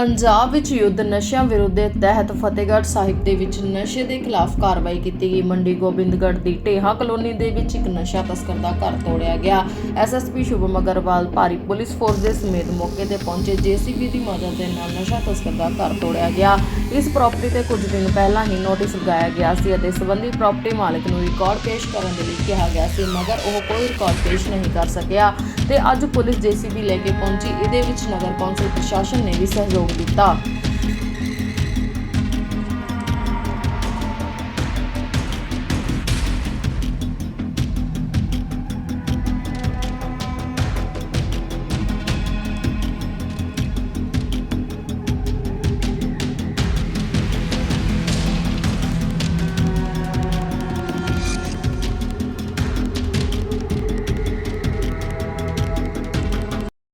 ਪੰਜਾਬ ਵਿੱਚ ਯੁੱਧ ਨਸ਼ਿਆਂ ਵਿਰੁੱਧ ਦੇ ਤਹਿਤ ਫਤਿਹਗੜ੍ਹ ਸਾਹਿਬ ਦੇ ਵਿੱਚ ਨਸ਼ੇ ਦੇ ਖਿਲਾਫ ਕਾਰਵਾਈ ਕੀਤੀ ਗਈ। ਮੰਡੀ ਗੋਬਿੰਦਗੜ੍ਹ ਦੀ ਢੇਹਾ ਕਲੋਨੀ ਦੇ ਵਿੱਚ ਇੱਕ ਨਸ਼ਾ ਤਸਕਰ ਦਾ ਘਰ ਤੋੜਿਆ ਗਿਆ। ਐਸਐਸਪੀ ਸ਼ੁਭਮ ਅਗਰਵਾਲ ਭਾਰੀ ਪੁਲਿਸ ਫੋਰਸ ਦੇ ਸਮੇਤ ਮੌਕੇ ਤੇ ਪਹੁੰਚੇ। ਜੀਸੀਬੀ ਦੀ ਮਦਦ ਦੇ ਨਾਲ ਨਸ਼ਾ ਤਸਕਰ ਦਾ ਘਰ ਤੋੜਿਆ ਗਿਆ। ਇਸ ਪ੍ਰਾਪਰਟੀ ਤੇ ਕੁਝ ਦਿਨ ਪਹਿਲਾਂ ਹੀ ਨੋਟਿਸ ਲਗਾਇਆ ਗਿਆ ਸੀ ਅਤੇ ਸੰਬੰਧੀ ਪ੍ਰਾਪਰਟੀ ਮਾਲਕ ਨੂੰ ਰਿਕਾਰਡ ਪੇਸ਼ ਕਰਨ ਦੇ ਲਈ ਕਿਹਾ ਗਿਆ ਸੀ, ਮਗਰ ਉਹ ਕੋਈ ਰਿਕਾਰਡ ਪੇਸ਼ ਨਹੀਂ ਕਰ ਸਕਿਆ। ਤੇ ਅੱਜ ਪੁਲਿਸ ਜੀਸੀਬੀ ਲੈ ਕੇ ਪਹੁੰਚੀ। ਇਹਦੇ ਵਿੱਚ ਨਗਰ ਕੌਂਸਲ ਪ੍ਰਸ਼ਾਸਨ ਨੇ ਵੀ ਸਹਿਯੋਗ 있다.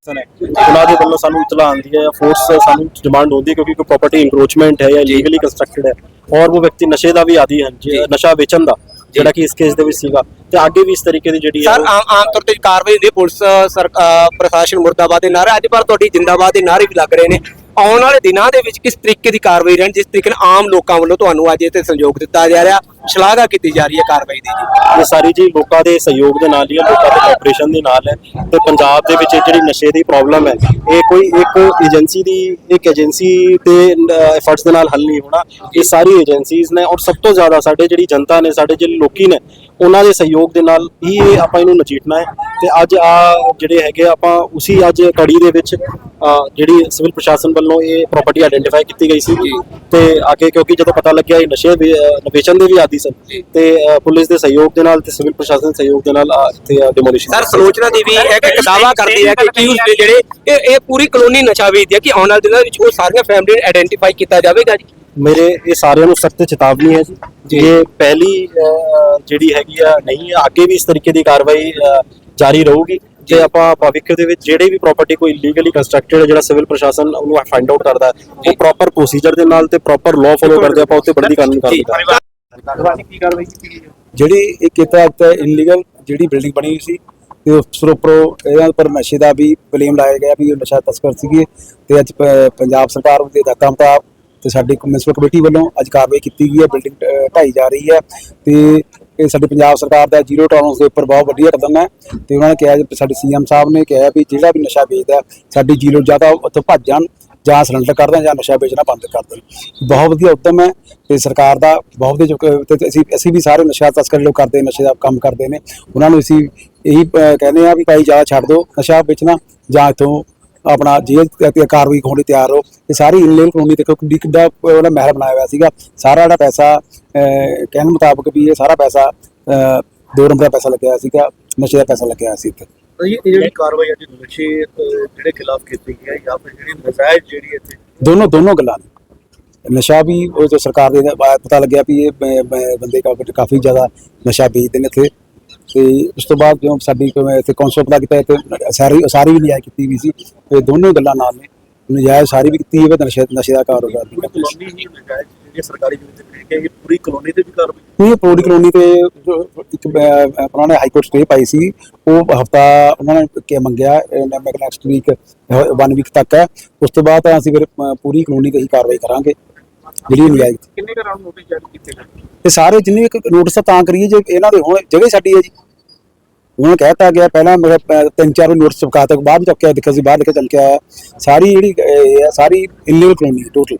ਉਹਨਾਂ ਦੇ ਵੱਲੋਂ ਸਾਨੂੰ ਇਤਲਾ ਆਉਂਦੀ ਹੈ ਜਾਂ ਫੋਰਸ ਸਾਨੂੰ ਡਿਮਾਂਡ ਹੁੰਦੀ ਹੈ ਕਿਉਂਕਿ ਕੋਈ ਪ੍ਰਾਪਰਟੀ ਇਨਕਰੋਚਮੈਂਟ ਹੈ ਜਾਂ ਲੀਗਲੀ ਕੰਸਟਰਕਟਡ ਹੈ। ਔਰ ਉਹ ਵਿਅਕਤੀ ਨਸ਼ੇ ਦਾ ਵੀ ਆਦੀ ਹੈ ਜੀ, ਨਸ਼ਾ ਵੇਚਣ ਦਾ ਜਿਹੜਾ ਕਿ ਇਸ ਕੇਸ ਦੇ ਵਿੱਚ ਸੀਗਾ। ਤੇ ਅੱਗੇ ਵੀ ਇਸ ਤਰੀਕੇ ਦੀ ਜਿਹੜੀ ਸਰ ਆਮ ਤੌਰ ਤੇ ਕਾਰਵਾਈ ਹੁੰਦੀ ਹੈ। ਪੁਲਿਸ ਪ੍ਰਸ਼ਾਸਨ ਮੁਰਦਾਬਾਦ ਦੇ ਨਾਰੇ ਅੱਜ ਪਰ ਤੁਹਾਡੀ ਜਿੰਦਾਬਾਦ ਦੇ ਨਾਰੇ ਵੀ ਲੱਗ ਰਹੇ ਨੇ। ਆਉਣ ਵਾਲੇ ਦਿਨਾਂ ਦੇ ਵਿੱਚ ਕਿਸ ਤਰੀਕੇ ਦੀ ਕਾਰਵਾਈ ਰਹਿਣ, ਜਿਸ ਤਰੀਕੇ ਨਾਲ ਆਮ ਲੋਕਾਂ ਵੱਲੋਂ ਤੁਹਾਨੂੰ ਅੱਜ ਇਹ 'ਤੇ ਸਹਿਯੋਗ ਦਿੱਤਾ ਜਾ ਰਿਹਾ, ਸ਼ਲਾਘਾ ਕੀਤੀ ਜਾ ਰਹੀ ਹੈ ਕਾਰਵਾਈ ਦੀ ਜੀ। ਇਹ ਸਾਰੀ ਜੀ, ਲੋਕਾਂ ਦੇ ਸਹਿਯੋਗ ਦੇ ਨਾਲ ਹੀ ਲੋਕਾਂ ਦੇ ਕੋਆਪਰੇਸ਼ਨ ਦੇ ਨਾਲ ਹੈ ਤੇ ਪੰਜਾਬ ਦੇ ਵਿੱਚ ਜਿਹੜੀ ਨਸ਼ੇ ਦੀ ਪ੍ਰੋਬਲਮ ਹੈ, ਇਹ ਕੋਈ ਇੱਕ ਏਜੰਸੀ ਦੀ, ਇੱਕ ਏਜੰਸੀ ਤੇ ਐਫਰਟਸ ਦੇ ਨਾਲ ਹੱਲ ਨਹੀਂ ਹੋਣਾ। ਇਹ ਸਾਰੀ ਏਜੰਸੀਜ਼ ਨੇ ਔਰ ਸਭ ਤੋਂ ਜ਼ਿਆਦਾ ਸਾਡੇ ਜਿਹੜੀ ਜਨਤਾ ਨੇ, ਸਾਡੇ ਜਿਹੜੇ ਲੋਕੀ ਨੇ, ਉਹਨਾਂ ਦੇ ਸਹਿਯੋਗ ਦੇ ਨਾਲ ਹੀ ਇਹ ਆਪਾਂ ਇਹਨੂੰ ਨਜਿੱਠਣਾ ਹੈ। ਤੇ ਅੱਜ ਆ ਜਿਹੜੇ ਹੈਗੇ ਆਪਾਂ ਉਸੇ ਅੱਜ ਕੜੀ ਦੇ ਵਿੱਚ ਜਿਹੜੀ ਸਿਵਲ ਪ੍ਰਸ਼ਾਸਨ ਵੱਲੋਂ ਇਹ ਪ੍ਰਾਪਰਟੀ ਆਇਡੈਂਟੀਫਾਈ ਕੀਤੀ ਗਈ ਸੀ। ਤੇ ਅੱਗੇ ਕਿਉਂਕਿ ਜਦੋਂ ਪਤਾ ਲੱਗਿਆ ਇਹ ਨਸ਼ੇ ਵੇਚਣ ਦੇ ਵੀ ਆਦੀ ਸਨ। ਤੇ ਪੁਲਿਸ ਦੇ ਸਹਿਯੋਗ ਦੇ ਨਾਲ ਤੇ ਸਿਵਲ ਪ੍ਰਸ਼ਾਸਨ ਦੇ ਸਹਿਯੋਗ ਦੇ ਨਾਲ ਆ ਇੱਥੇ ਡਿਮੋਲੀਸ਼ਨ ਸਰ ਸਲੋਚਨਾ ਦੀ ਵੀ ਇੱਕ ਇੱਕ ਦਾਵਾ ਕਰਦੀ ਹੈ ਕਿ ਅਕਿਊਜ਼ ਦੇ ਜਿਹੜੇ ਇਹ ਇਹ ਪੂਰੀ ਕਲੋਨੀ ਨਸ਼ਾ ਵੇਚਦੀ ਹੈ ਕਿ ਆਉਣ ਵਾਲੇ ਦਿਨਾਂ ਵਿੱਚ ਉਹ ਸਾਰੀਆਂ ਫੈਮਿਲੀ ਨੂੰ ਆਇਡੈਂਟੀਫਾਈ ਕੀਤਾ ਜਾਵੇਗਾ ਜੀ? ਮੇਰੇ ਇਹ ਸਾਰਿਆਂ ਨੂੰ ਸਖਤ ਚੇਤਾਵਨੀ ਹੈ ਜੀ। ਇਹ ਪਹਿਲੀ ਜਿਹੜੀ ਹੈਗੀ ਆ ਨਹੀਂ ਅੱਗੇ ਵੀ ਇਸ ਤਰੀਕੇ ਦੀ ਕਾਰਵਾਈ ਜਾਰੀ ਰਹੂਗੀ ਤੇ ਆਪਾਂ ਭਵਿੱਖ ਦੇ ਵਿੱਚ ਜਿਹੜੇ ਵੀ ਪ੍ਰਾਪਰਟੀ ਕੋਈ ਲੀਗਲੀ ਕੰਸਟਰਕਟਡ ਹੈ ਜਿਹੜਾ ਸਿਵਲ ਪ੍ਰਸ਼ਾਸਨ ਉਹਨੂੰ ਫਾਈਂਡ ਆਊਟ ਕਰਦਾ ਹੈ ਉਹ ਪ੍ਰੋਪਰ ਪ੍ਰੋਸੀਜਰ ਦੇ ਨਾਲ ਤੇ ਪ੍ਰੋਪਰ ਲਾਅ ਫੋਲੋ ਕਰਦੇ ਆਪਾਂ ਉੱਤੇ ਬਣਦੀ ਕਾਨੂੰਨੀ ਕਰਾਂਗੇ ਜਿਹੜੀ ਇਹ ਕੀਤਾ ਉੱਤੇ ਇਲੀਗਲ ਜਿਹੜੀ ਬਿਲਡਿੰਗ ਬਣੀ ਹੋਈ ਸੀ ਤੇ ਉਸ ਉੱਪਰ ਇਹਨਾਂ ਉੱਪਰ ਨਸ਼ੇ ਦਾ ਵੀ ਬਲੇਮ ਲਾਇਆ ਗਿਆ ਵੀ ਇਹ ਨਸ਼ਾ ਤਸਕਰ ਸੀਗੇ। ਤੇ ਅੱਜ ਪੰਜਾਬ ਸਰਕਾਰ ਦੇ ਹਦਾਇਤਾਂ ਮੁਤਾਬਕ ਤੇ ਸਾਡੀ ਮਿਊਨਿਸਪਲ ਕਮੇਟੀ ਵੱਲੋਂ ਅੱਜ ਕਾਰਵਾਈ ਕੀਤੀ ਗਈ ਹੈ ਬਿਲਡਿੰਗ ਢਾਈ ਜਾ ਰਹੀ ਹੈ। ਤੇ ਇਹ ਸਾਡੀ ਪੰਜਾਬ ਸਰਕਾਰ ਦਾ ਜ਼ੀਰੋ ਟੋਲਰੈਂਸ ਦੇ ਉੱਪਰ ਬਹੁਤ ਵਧੀਆ ਕਦਮ ਹੈ ਤੇ ਉਹਨਾਂ ਨੇ ਕਿਹਾ ਸਾਡੇ ਸਾਡੀ ਸੀਐਮ ਸਾਹਿਬ ਨੇ ਕਿਹਾ ਵੀ ਜਿਹੜਾ ਵੀ ਨਸ਼ਾ ਵੇਚਦਾ, ਸਾਡੀ ਜ਼ੀਰੋ ਜ਼ਿਆਦਾ ਉੱਥੋਂ ਭੱਜ ਜਾਣ ਜਾਂ ਸਿਲੰਡਰ ਕਰ ਦੇਣ ਜਾਂ ਨਸ਼ਾ ਵੇਚਣਾ ਬੰਦ ਕਰ ਦੇਣ। ਬਹੁਤ ਵਧੀਆ ਉਦਮ ਹੈ ਤੇ ਸਰਕਾਰ ਦਾ ਬਹੁਤ ਵਧੀਆ ਜੋ- ਅਸੀਂ ਅਸੀਂ ਵੀ ਸਾਰੇ ਨਸ਼ਾ ਤਸਕਰ ਲੋਕ ਕਰਦੇ, ਨਸ਼ੇ ਦਾ ਕੰਮ ਕਰਦੇ ਨੇ। ਉਹਨਾਂ ਨੂੰ ਅਸੀਂ ਇਹੀ ਕਹਿੰਦੇ ਆ ਵੀ ਭਾਈ, ਜ਼ਿਆਦਾ ਛੱਡ ਦਿਓ। ਨਸ਼ਾ ਵੇਚਣਾ ਜਾਂ ਇਥੋਂ ਆਪਣਾ ਜੇਲ੍ਹ ਤੇ- ਕਾਰਵਾਈ ਹੋਣ ਲਈ ਤਿਆਰ ਹੋ। ਇਹ ਸਾਰੀ ਇਨਲੇਲ ਕਾਨੂੰਨੀ ਦੇਖੋ ਕਿੱਡੀ ਕਿੱਡਾ ਉਹਦਾ ਮਹਿਲ ਬਣਾਇਆ ਹੋਇਆ ਸੀਗਾ। ਸਾਰਾ ਜਿਹੜਾ ਪੈਸਾ ਕਹਿਣ ਮੁਤਾਬਕ ਵੀ ਇਹ ਸਾਰਾ ਪੈਸਾ ਦੋ ਨੰਬਰ ਦਾ ਪੈਸਾ ਲੱਗਿਆ ਸੀਗਾ। ਨਸ਼ੇ ਦਾ ਪੈਸਾ ਲੱਗਿਆ ਸੀ ਇੱਥੇ। ਇਹ ਜਿਹੜੀ ਕਾਰਵਾਈ ਅੱਜ ਨਸ਼ੇ ਅਹ, ਜਿਹੜੇ ਖਿਲਾਫ ਕੀਤੀ ਗਈ ਹੈ ਜਾਂ ਫਿਰ ਜਿਹੜੀ ਨਜਾਇਜ਼ ਜਿਹੜੀ ਇੱਥੇ ਦੋਨੋਂ ਦੋਨੋਂ ਗੱਲਾਂ ਨਸ਼ਾ ਵੀ ਉਹ ਜੋ ਸਰਕਾਰ ਦੇ ਪਤਾ ਲੱਗਿਆ ਵੀ ਇਹ ਬੰਦੇ ਕਾਫੀ ਕਾਫੀ ਜ਼ਿਆਦਾ ਨਸ਼ਾ ਵੇਚਦੇ ਨੇ ਇੱਥੇ। ਤੇ ਉਸ ਤੋਂ ਬਾਅਦ ਜਦੋਂ ਸਾਡੀ ਇੱਥੇ ਕੌਂਸਲ ਪਤਾ ਕੀਤਾ ਤੇ ਸਾਰੀ ਸਾਰੀ ਵੀ ਨਿਆਂ ਕੀਤੀ ਵੀ ਸੀ ਤੇ ਦੋਨੋਂ ਗੱਲਾਂ ਨਾਲ ਨੇ। ਨਜਾਇਜ਼ ਸਾਰੀ ਵੀ ਕੀਤੀ ਹੈ ਤੇ ਨਸ਼ੇ ਨਸ਼ੇ ਦਾ ਕਾਰੋਬਾਰ ਪੂਰੀ ਸੀ ਕਲੋਨੀ ਹੀ ਨਜਾਇਜ਼ ਜਿਹੜੀ ਸਰਕਾਰੀ ਜ਼ਮੀਨ ਤੇ ਕੇ ਇਹ ਪੂਰੀ ਕਲੋਨੀ ਤੇ ਵੀ ਕਾਰਵਾਈ ਇਹ ਪੌੜੀ ਕਲੋਨੀ ਤੇ ਇੱਕ ਨੇ ਹਾਈ ਕੋਰਟ ਸਟੇ ਪਾਈ ਸੀ ਉਹ ਹਫਤਾ ਉਹਨਾਂ ਨੇ ਕਿ ਮੰਗਿਆ ਨੈਕਸਟ ਵੀਕ 1 ਵੀਕ ਤੱਕ ਹੈ। ਉਸ ਤੋਂ ਬਾਅਦ ਤਾਂ ਅਸੀਂ ਫਿਰ ਪੂਰੀ ਕਲੋਨੀ ਤੇ ਹੀ ਕਾਰਵਾਈ ਕਰਾਂਗੇ ਜਿਹੜੀ ਨਜਾਇਜ਼। ਕਿੰਨੇ ਘਰਾਂ ਨੂੰ ਨੋਟਿਸ ਜਾਰੀ ਕੀਤੇ ਗਏ? ਇਹ ਸਾਰੇ ਜਿੰਨੇ ਵੀ ਨੋਟਿਸ ਤਾਂ ਕਰੀਏ ਜੇ ਇਹਨਾਂ ਦੇ ਹੁਣ ਜਗ੍ਹਾ ਹੀ ਸਾਡੀ ਹੈ ਜੀ। ਉਹਨਾਂ ਕਹਿਤਾ ਗਿਆ ਪਹਿਲਾਂ ਮੇਰਾ ਤਿੰਨ ਚਾਰ ਨੋਟਿਸ ਚੁਕਾ ਤੱਕ ਬਾਅਦ ਵਿੱਚ ਚੱਕਿਆ ਦੇਖਿਆ ਸੀ ਬਾਹਰ ਲਿਖ ਚੱਲ ਕੇ ਆਇਆ। ਸਾਰੀ ਜਿਹੜੀ ਸਾਰੀ ਇਲੀਗਲ ਕਲੋਨੀ ਟੋਟਲ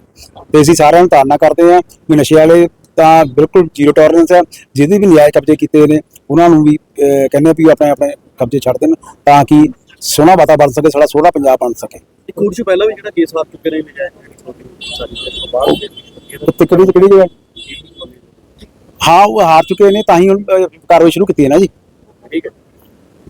ਤੇ ਅਸੀਂ ਸਾਰਿਆਂ ਨੂੰ ਤਾੜਨਾ ਕਰਦੇ ਆ ਵੀ ਨਸ਼ੇ ਵਾਲੇ ਤਾਂ ਬਿਲਕੁਲ ਜ਼ੀਰੋ ਟੋਲਰੈਂਸ ਹੈ ਜਿਹਦੇ ਵੀ ਨਜਾਇਜ਼ ਕਬਜ਼ੇ ਕੀਤੇ ਨੇ ਉਹਨਾਂ ਨੂੰ ਵੀ ਕਹਿੰਦੇ ਆ ਵੀ ਆਪਣੇ ਆਪਣੇ ਕਬਜ਼ੇ ਛੱਡ ਦੇਣ ਤਾਂ ਕਿ ਸੋਹਣਾ ਵਾਤਾਵਰਨ ਸਕੇ ਸਾਡਾ ਸੋਹਣਾ ਪੰਜਾਬ ਬਣ ਸਕੇ। ਚ ਪਹਿਲਾਂ ਵੀ ਜਿਹੜਾ ਕੇਸ ਹਾਰ ਚੁੱਕੇ ਨੇ ਨਜਾਇਜ਼ ਜਿਹੜੀ ਕਲੋਨੀ ਸਾਰੀ ਤੋਂ ਬਾਅਦ ਦੇ ਇਹਦਾ ਤੇ ਕਿਹੜੀ ਕਿਹੜੀ ਜਗ੍ਹਾ? ਹਾਂ ਉਹ ਹਾਰ ਚੁੱਕੇ ਨੇ ਤਾਂ ਹੀ ਹੁਣ ਕਾਰਵਾਈ ਸ਼ੁਰੂ ਕੀਤੀ ਹੈ ਨਾ ਜੀ। ਠੀਕ ਹੈ।